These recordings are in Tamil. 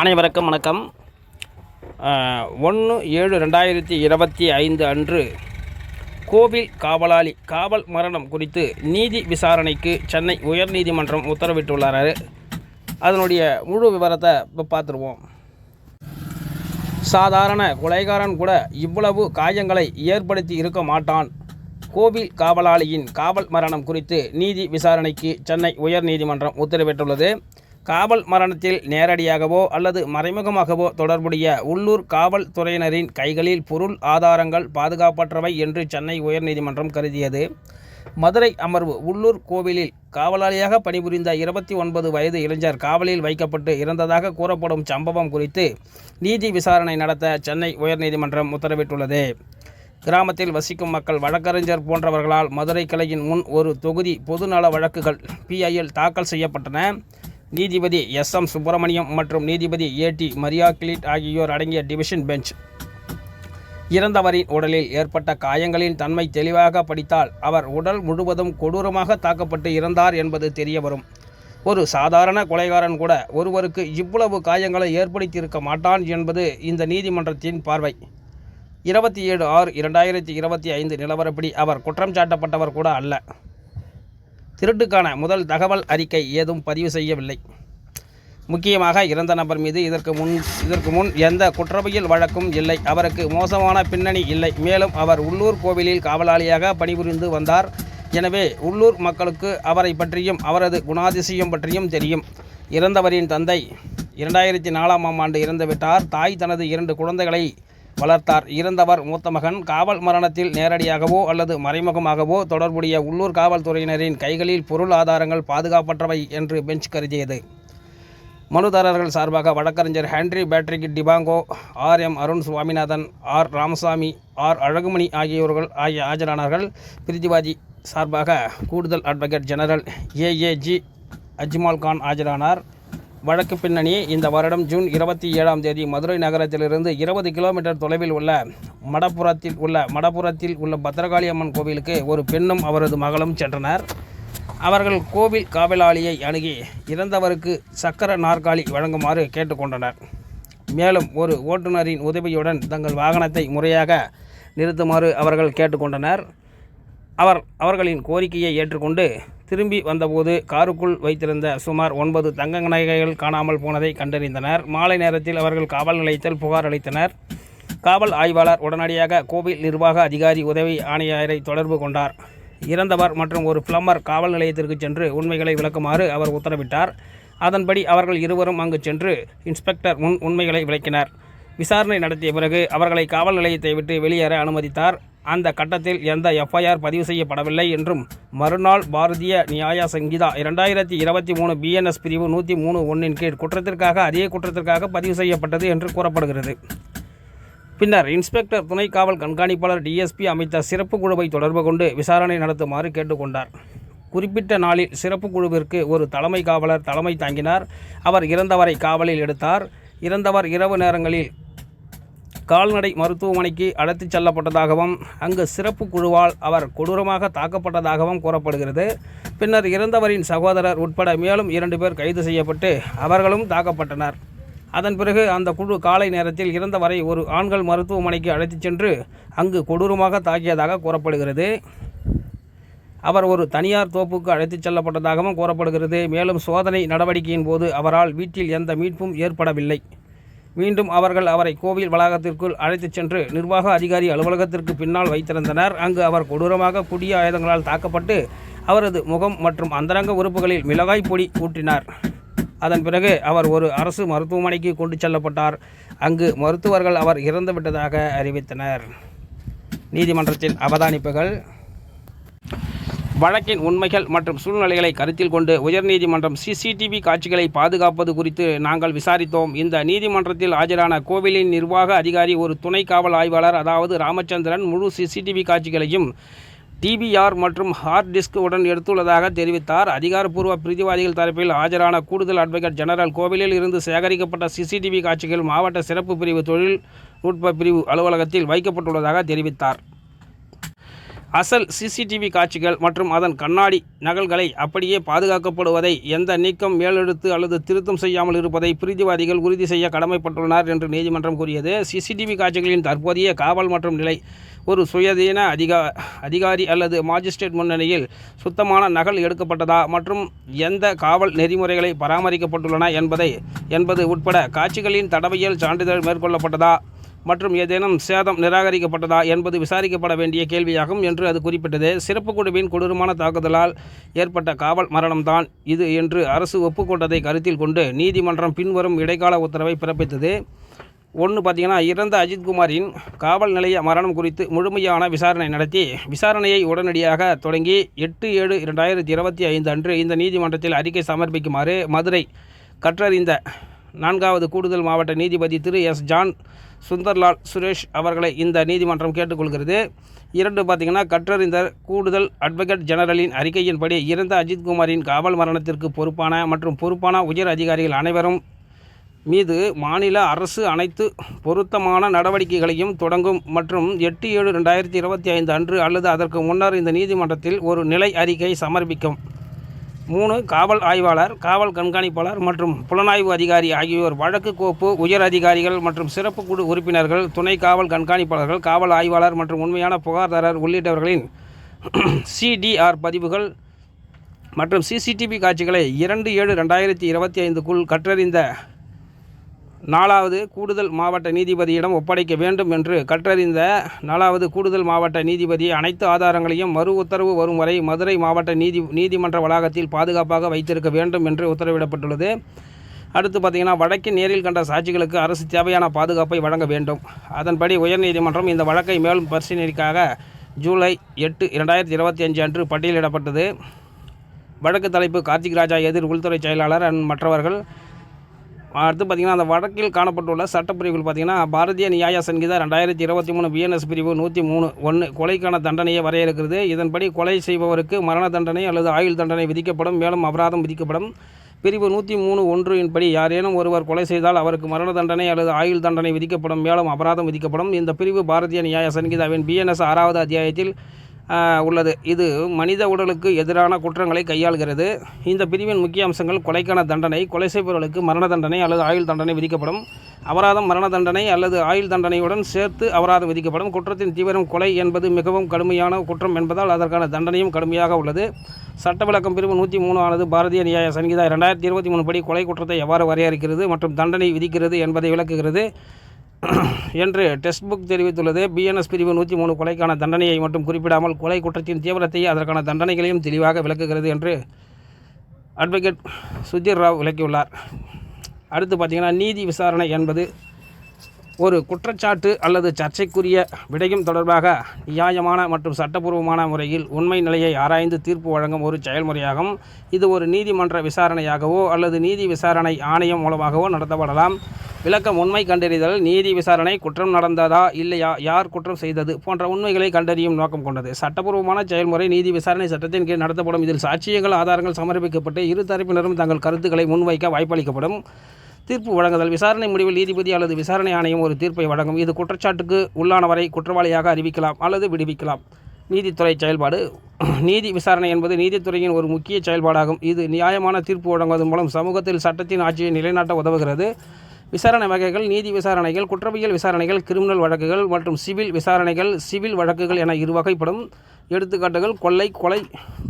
அனைவருக்கும் வணக்கம். ஒன்று ஏழு ரெண்டாயிரத்தி இருபத்தி ஐந்து அன்று கோவில் காவலாளி காவல் மரணம் குறித்து நீதி விசாரணைக்கு சென்னை உயர்நீதிமன்றம் உத்தரவிட்டுள்ளார். அதனுடைய முழு விவரத்தை இப்போ பார்த்துருவோம். சாதாரண கொலைகாரன் கூட இவ்வளவு காயங்களை ஏற்படுத்தி இருக்க மாட்டான். கோவில் காவலாளியின் காவல் மரணம் குறித்து நீதி விசாரணைக்கு சென்னை உயர்நீதிமன்றம் உத்தரவிட்டுள்ளது. காவல் மரணத்தில் நேரடியாகவோ அல்லது மறைமுகமாகவோ தொடர்புடைய உள்ளூர் காவல்துறையினரின் கைகளில் பொருள் ஆதாரங்கள் பாதுகாப்பற்றவை என்று சென்னை உயர்நீதிமன்றம் கருதியது. மதுரை அமர்வு உள்ளூர் கோவிலில் காவலாளியாக பணிபுரிந்த இருபத்தி ஒன்பது வயது இளைஞர் காவலில் வைக்கப்பட்டு இறந்ததாக கூறப்படும் சம்பவம் குறித்து நீதி விசாரணை நடத்த சென்னை உயர்நீதிமன்றம் உத்தரவிட்டுள்ளது. கிராமத்தில் வசிக்கும் மக்கள் வழக்கறிஞர் போன்றவர்களால் மதுரை கிளையின் முன் ஒரு தொகுதி பொதுநல வழக்குகள் பிஐயில் தாக்கல் செய்யப்பட்டன. நீதிபதி எஸ் எம் சுப்பிரமணியம் மற்றும் நீதிபதி ஏடி மரியா கிளிட் ஆகியோர் அடங்கிய டிவிஷன் பெஞ்ச். இறந்தவரின் உடலில் ஏற்பட்ட காயங்களின் தன்மை தெளிவாக படித்தால் அவர் உடல் முழுவதும் கொடூரமாக தாக்கப்பட்டு இறந்தார் என்பது தெரியவரும். ஒரு சாதாரண கொலைகாரன் கூட ஒருவருக்கு இவ்வளவு காயங்களை ஏற்படுத்தியிருக்க மாட்டான் என்பது இந்த நீதிமன்றத்தின் பார்வை. இருபத்தி ஏழு ஆறு இரண்டாயிரத்தி இருபத்தி ஐந்து நிலவரப்படி அவர் குற்றம் சாட்டப்பட்டவர் கூட அல்ல. திருட்டுக்கான முதல் தகவல் அறிக்கை ஏதும் பதிவு செய்யவில்லை. முக்கியமாக இறந்த நபர் மீது இதற்கு முன் இதற்கு முன் எந்த குற்றவியல் வழக்கும் இல்லை. அவருக்கு மோசமான பின்னணி இல்லை. மேலும் அவர் உள்ளூர் கோவிலில் காவலாளியாக பணிபுரிந்து வந்தார். எனவே உள்ளூர் மக்களுக்கு அவரை பற்றியும் அவரது குணாதிசயம் பற்றியும் தெரியும். இறந்தவரின் தந்தை இரண்டாயிரத்தி நாலாம் ஆம் ஆண்டு இறந்துவிட்டார். தாய் தனது இரண்டு குழந்தைகளை வளர்த்தார். இறந்தவர் மூத்த மகன். காவல் மரணத்தில் நேரடியாகவோ அல்லது மறைமுகமாகவோ தொடர்புடைய உள்ளூர் காவல்துறையினரின் கைகளில் பொருள் ஆதாரங்கள் பாதுகாப்பற்றவை என்று பெஞ்ச் கருதியது. மனுதாரர்கள் சார்பாக வழக்கறிஞர் Henry Patrick டிபாங்கோ R. M. Arun Swaminathan R. Ramasamy R. Alagumani ஆகியோர்கள் ஆகிய ஆஜரானார்கள். பிரிதிவாதி சார்பாக கூடுதல் advocate general AAG Ajmal Khan ஆஜரானார். வழக்கு பின்னணி இந்த வருடம் ஜூன் இருபத்தி ஏழாம் தேதி மதுரை நகரத்திலிருந்து இருபது கிலோமீட்டர் தொலைவில் உள்ள மடப்புறத்தில் உள்ள மடப்புறத்தில் உள்ள பத்திரகாளி அம்மன் கோவிலுக்கு ஒரு பெண்ணும் அவரது மகளும் சென்றனர். அவர்கள் கோவில் காவலாளியை அணுகி இறந்தவருக்கு சக்கர நாற்காலி வழங்குமாறு கேட்டுக்கொண்டனர். மேலும் ஒரு ஓட்டுநரின் உதவியுடன் தங்கள் வாகனத்தை முறையாக நிறுத்துமாறு அவர்கள் கேட்டுக்கொண்டனர். அவர் அவர்களின் கோரிக்கையை ஏற்றுக்கொண்டு திரும்பி வந்தபோது காருக்குள் வைத்திருந்த சுமார் ஒன்பது தங்க நகைகள் காணாமல் போனதை கண்டறிந்தனர். மாலை நேரத்தில் அவர்கள் காவல் நிலையத்தில் புகார் அளித்தனர். காவல் ஆய்வாளர் உடனடியாக கோவில் நிர்வாக அதிகாரி உதவி ஆணையரை தொடர்பு கொண்டார். இறந்தவர் மற்றும் ஒரு பிளம்பர் காவல் நிலையத்திற்கு சென்று உண்மைகளை விளக்குமாறு அவர் உத்தரவிட்டார். அதன்படி அவர்கள் இருவரும் அங்கு சென்று இன்ஸ்பெக்டர் முன் உண்மைகளை விளக்கினர். விசாரணை நடத்திய பிறகு அவர்களை காவல் நிலையத்தை விட்டு வெளியேற அனுமதித்தார். அந்த கட்டத்தில் எந்த எஃப்ஐஆர் பதிவு செய்யப்படவில்லை என்றும் மறுநாள் பாரதிய நியாய சங்கீதா இரண்டாயிரத்தி இருபத்தி மூணு பிஎன்எஸ் பிரிவு நூற்றி மூணு ஒன்றின் கீழ் குற்றத்திற்காக அதே குற்றத்திற்காக பதிவு செய்யப்பட்டது என்று கூறப்படுகிறது. பின்னர் இன்ஸ்பெக்டர் துணை காவல் கண்காணிப்பாளர் டிஎஸ்பி அமைத்த சிறப்பு குழுவை தொடர்பு கொண்டு விசாரணை நடத்துமாறு கேட்டுக்கொண்டார். குறிப்பிட்ட நாளில் சிறப்பு குழுவிற்கு ஒரு தலைமை காவலர் தலைமை தாங்கினார். அவர் இறந்தவரை காவலில் எடுத்தார். இறந்தவர் இரவு நேரங்களில் கால்நடை மருத்துவமனைக்கு அழைத்துச் செல்லப்பட்டதாகவும் அங்கு சிறப்பு குழுவால் அவர் கொடூரமாக தாக்கப்பட்டதாகவும் கூறப்படுகிறது. பின்னர் இறந்தவரின் சகோதரர் உட்பட மேலும் இரண்டு பேர் கைது செய்யப்பட்டு அவர்களும் தாக்கப்பட்டனர். அதன் பிறகு அந்த குழு காலை நேரத்தில் இறந்தவரை ஒரு ஆண்கள் மருத்துவமனைக்கு அழைத்துச் சென்று அங்கு கொடூரமாக தாக்கியதாக கூறப்படுகிறது. அவர் ஒரு தனியார் தோப்புக்கு அழைத்துச் செல்லப்பட்டதாகவும் கூறப்படுகிறது. மேலும் சோதனை நடவடிக்கையின் போது அவரால் வீட்டில் எந்த மீட்பும் ஏற்படவில்லை. மீண்டும் அவர்கள் அவரை கோவில் வளாகத்திற்குள் அழைத்துச் சென்று நிர்வாக அதிகாரி அலுவலகத்திற்கு பின்னால் வைத்திருந்தனர். அங்கு அவர் கொடூரமாக புதிய ஆயுதங்களால் தாக்கப்பட்டு அவரது முகம் மற்றும் அந்தரங்க உறுப்புகளில் மிளகாய் பொடி ஊற்றினார். அதன் பிறகு அவர் ஒரு அரசு மருத்துவமனைக்கு கொண்டு செல்லப்பட்டார். அங்கு மருத்துவர்கள் அவர் இறந்துவிட்டதாக அறிவித்தனர். நீதிமன்றத்தின் அவதானிப்புகள் வழக்கின் உண்மைகள் மற்றும் சூழ்நிலைகளை கருத்தில் கொண்டு உயர்நீதிமன்றம் சிசிடிவி காட்சிகளை பாதுகாப்பது குறித்து நாங்கள் விசாரித்தோம். இந்த நீதிமன்றத்தில் ஆஜரான கோவிலின் நிர்வாக அதிகாரி ஒரு துணை காவல் ஆய்வாளர் அதாவது ராமச்சந்திரன் முழு சிசிடிவி காட்சிகளையும் டிபிஆர் மற்றும் ஹார்ட் டிஸ்க் உடன் எடுத்துள்ளதாக தெரிவித்தார். அதிகாரப்பூர்வ பிரதிவாதிகள் தரப்பில் ஆஜரான கூடுதல் அட்வொகேட் ஜெனரல் கோவிலில் இருந்து சேகரிக்கப்பட்ட சிசிடிவி காட்சிகள் மாவட்ட சிறப்பு பிரிவு தொழில்நுட்ப பிரிவு அலுவலகத்தில் வைக்கப்பட்டுள்ளதாக தெரிவித்தார். அசல் சிசிடிவி காட்சிகள் மற்றும் அதன் கண்ணாடி நகல்களை அப்படியே பாதுகாக்கப்படுவதை எந்த நீக்கம் மேலெழுத்து அல்லது திருத்தம் செய்யாமல் இருப்பதை பிரீதிவாதிகள் உறுதி செய்ய கடமைப்பட்டுள்ளனர் என்று நீதிமன்றம் கூறியது. சிசிடிவி காட்சிகளின் தற்போதைய காவல் மற்றும் நிலை ஒரு சுயாதீன அதிகா அதிகாரி அல்லது மாஜிஸ்ட்ரேட் முன்னணியில் சுத்தமான நகல் எடுக்கப்பட்டதா மற்றும் எந்த காவல் நெறிமுறைகளை பராமரிக்கப்பட்டுள்ளன என்பதை என்பது உட்பட காட்சிகளின் தடவையல் சான்றிதழ் மேற்கொள்ளப்பட்டதா மற்றும் ஏதேனும் சேதம் நிராகரிக்கப்பட்டதா என்பது விசாரிக்கப்பட வேண்டிய கேள்வியாகும் என்று அது குறிப்பிட்டது. சிறப்பு குழுவின் கொடூரமான தாக்குதலால் ஏற்பட்ட காவல் மரணம்தான் இது என்று அரசு ஒப்புக்கொண்டதை கருத்தில் கொண்டு நீதிமன்றம் பின்வரும் இடைக்கால உத்தரவை பிறப்பித்தது. ஒன்று பார்த்தீங்கன்னா இறந்த அஜித்குமாரின் காவல் நிலைய மரணம் குறித்து முழுமையான விசாரணை நடத்தி விசாரணையை உடனடியாக தொடங்கி எட்டு ஏழு இரண்டாயிரத்தி இருபத்தி ஐந்து அன்று இந்த நீதிமன்றத்தில் அறிக்கை சமர்ப்பிக்குமாறு மதுரை கற்றறிந்த நான்காவது கூடுதல் மாவட்ட நீதிபதி திரு எஸ் ஜான் சுந்தர்லால் சுரேஷ் அவர்களை இந்த நீதிமன்றம் கேட்டுக்கொள்கிறது. இரண்டு பார்த்திங்கன்னா கற்றறிந்த கூடுதல் அட்வொகேட் ஜெனரலின் அறிக்கையின்படி இறந்த அஜித்குமாரின் காவல் மரணத்திற்கு பொறுப்பான மற்றும் பொறுப்பான உயர் அதிகாரிகள் அனைவரும் மீது மாநில அரசு அனைத்து பொருத்தமான நடவடிக்கைகளையும் தொடங்கும் மற்றும் எட்டு ஏழு ரெண்டாயிரத்தி இருபத்தி ஐந்து அன்று அல்லது அதற்கு முன்னர் இந்த நீதிமன்றத்தில் ஒரு நிலை அறிக்கை சமர்ப்பிக்கும். மூணு காவல் ஆய்வாளர் காவல் கண்காணிப்பாளர் மற்றும் புலனாய்வு அதிகாரி ஆகியோர் வழக்கு கோப்பு உயர் அதிகாரிகள் மற்றும் சிறப்பு குழு உறுப்பினர்கள் துணை காவல் கண்காணிப்பாளர்கள் காவல் ஆய்வாளர் மற்றும் உண்மையான புகார்தாரர் உள்ளிட்டவர்களின் சிடிஆர் பதிவுகள் மற்றும் சிசிடிவி காட்சிகளை இரண்டு ஏழு ரெண்டாயிரத்தி இருபத்தி ஐந்துக்குள் கற்றறிந்த நாலாவது கூடுதல் மாவட்ட நீதிபதியிடம் ஒப்படைக்க வேண்டும் என்று கற்றறிந்த நாலாவது கூடுதல் மாவட்ட நீதிபதி அனைத்து ஆதாரங்களையும் மறு உத்தரவு வரும் வரை மதுரை மாவட்ட நீதி நீதிமன்ற வளாகத்தில் பாதுகாப்பாக வைத்திருக்க வேண்டும் என்று உத்தரவிடப்பட்டுள்ளது. அடுத்து பார்த்திங்கன்னா வழக்கின் நேரில் கண்ட சாட்சிகளுக்கு அரசு தேவையான பாதுகாப்பை வழங்க வேண்டும். அதன்படி உயர்நீதிமன்றம் இந்த வழக்கை மேலும் பரிசீலனைக்காக ஜூலை எட்டு இரண்டாயிரத்தி இருபத்தி அஞ்சு அன்று பட்டியலிடப்பட்டது. வழக்கு தலைப்பு கார்த்திக் ராஜா எதிர் உள்துறை செயலாளர் மற்றவர்கள் அடுத்து பார்த்திங்கன்னா அந்த வழக்கில் காணப்பட்டுள்ள சட்டப்பிரிவுகள் பார்த்திங்கன்னா பாரதிய நியாய சங்கீதா ரெண்டாயிரத்தி இருபத்தி மூணு பிஎன்எஸ் பிரிவு நூற்றி மூணு ஒன்று கொலைக்கான தண்டனையை வரையறுக்கிறது. இதன்படி கொலை செய்பவருக்கு மரண தண்டனை அல்லது ஆயுள் தண்டனை விதிக்கப்படும். மேலும் அபராதம் விதிக்கப்படும். பிரிவு நூற்றி மூணு ஒன்றின் படி யாரேனும் ஒருவர் கொலை செய்தால் அவருக்கு மரண தண்டனை அல்லது ஆயுள் தண்டனை விதிக்கப்படும். மேலும் அபராதம் விதிக்கப்படும். இந்த பிரிவு பாரதிய நியாய சங்கீதாவின் பிஎன்எஸ் ஆறாவது அத்தியாயத்தில் உள்ளது. இது மனித உடலுக்கு எதிரான குற்றங்களை கையாள்கிறது. இந்த பிரிவின் முக்கிய அம்சங்கள் கொலைக்கான தண்டனை கொலை செய்பவர்களுக்கு மரண தண்டனை அல்லது ஆயுள் தண்டனை விதிக்கப்படும். அபராதம் மரண தண்டனை அல்லது ஆயுள் தண்டனையுடன் சேர்த்து அபராதம் விதிக்கப்படும். குற்றத்தின் தீவிரம் கொலை என்பது மிகவும் கடுமையான குற்றம் என்பதால் அதற்கான தண்டனையும் கடுமையாக உள்ளது. சட்ட விளக்கம் பிரிவு நூற்றி மூணு ஆனது பாரதிய நியாய சங்கீதா இரண்டாயிரத்தி இருபத்தி மூணு படி கொலை குற்றத்தை எவ்வாறு வரையறுக்கிறது மற்றும் தண்டனை விதிக்கிறது என்பதை விளக்குகிறது. என்று டெக்ஸ்ட் புக் தெரிவித்துள்ளது. பிஎன்எஸ் பிரிவு நூற்றி மூணு கொலைக்கான தண்டனையை மட்டும் குறிப்பிடாமல் கொலை குற்றத்தின் தீவிரத்தை அதற்கான தண்டனைகளையும் தெளிவாக விளக்குகிறது என்று அட்வொகேட் சுஜிர் ராவ் விளக்கியுள்ளார். அடுத்து பார்த்திங்கன்னா நீதி விசாரணை என்பது ஒரு குற்றச்சாட்டு அல்லது சர்ச்சைக்குரிய விடயம் தொடர்பாக நியாயமான மற்றும் சட்டபூர்வமான முறையில் உண்மை நிலையை ஆராய்ந்து தீர்ப்பு வழங்கும் ஒரு செயல்முறையாகும். இது ஒரு நீதிமன்ற விசாரணையாகவோ அல்லது நீதி விசாரணை ஆணையம் மூலமாகவோ நடத்தப்படலாம். விளக்கம் உண்மை கண்டறிதல் நீதி விசாரணை குற்றம் நடந்ததா இல்லையா யார் குற்றம் செய்தது போன்ற உண்மைகளை கண்டறியும் நோக்கம் கொண்டது. சட்டபூர்வமான செயல்முறை நீதி விசாரணை சட்டத்தின் கீழ் நடத்தப்படும். இதில் சாட்சியங்கள் ஆதாரங்கள் சமர்ப்பிக்கப்பட்டு இரு தரப்பினரும் தங்கள் கருத்துக்களை முன்வைக்க வாய்ப்பளிக்கப்படும். தீர்ப்பு வழங்குதல் விசாரணை முடிவில் நீதிபதி அல்லது விசாரணை ஆணையம் ஒரு தீர்ப்பை வழங்கும். இது குற்றச்சாட்டுக்கு உள்ளானவரை குற்றவாளியாக அறிவிக்கலாம் அல்லது விடுவிக்கலாம். நீதித்துறை செயல்பாடு நீதி விசாரணை என்பது நீதித்துறையின் ஒரு முக்கிய செயல்பாடாகும். இது நியாயமான தீர்ப்பு வழங்குவதன் மூலம் சமூகத்தில் சட்டத்தின் ஆட்சியை நிலைநாட்ட உதவுகிறது. விசாரணை வகைகள் நீதி விசாரணைகள் குற்றவியல் விசாரணைகள் கிரிமினல் வழக்குகள் மற்றும் சிவில் விசாரணைகள் சிவில் வழக்குகள் என இரு வகைப்படும் எடுத்துக்காட்டுகள் கொள்ளை கொலை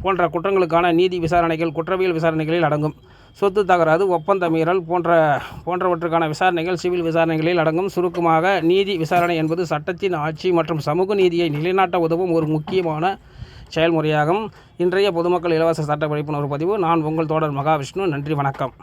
போன்ற குற்றங்களுக்கான நீதி விசாரணைகள் குற்றவியல் விசாரணைகளில் அடங்கும். சொத்து தகராறு ஒப்பந்த மீறல் போன்ற போன்றவற்றுக்கான விசாரணைகள் சிவில் விசாரணைகளில் அடங்கும். சுருக்கமாக நீதி விசாரணை என்பது சட்டத்தின் ஆட்சி மற்றும் சமூக நீதியை நிலைநாட்ட உதவும் ஒரு முக்கியமான செயல்முறையாகும். இன்றைய பொதுமக்கள் இலவச சட்ட விழிப்புணர்வு பதிவு. நான் உங்கள் தோழர் மகாவிஷ்ணு. நன்றி வணக்கம்.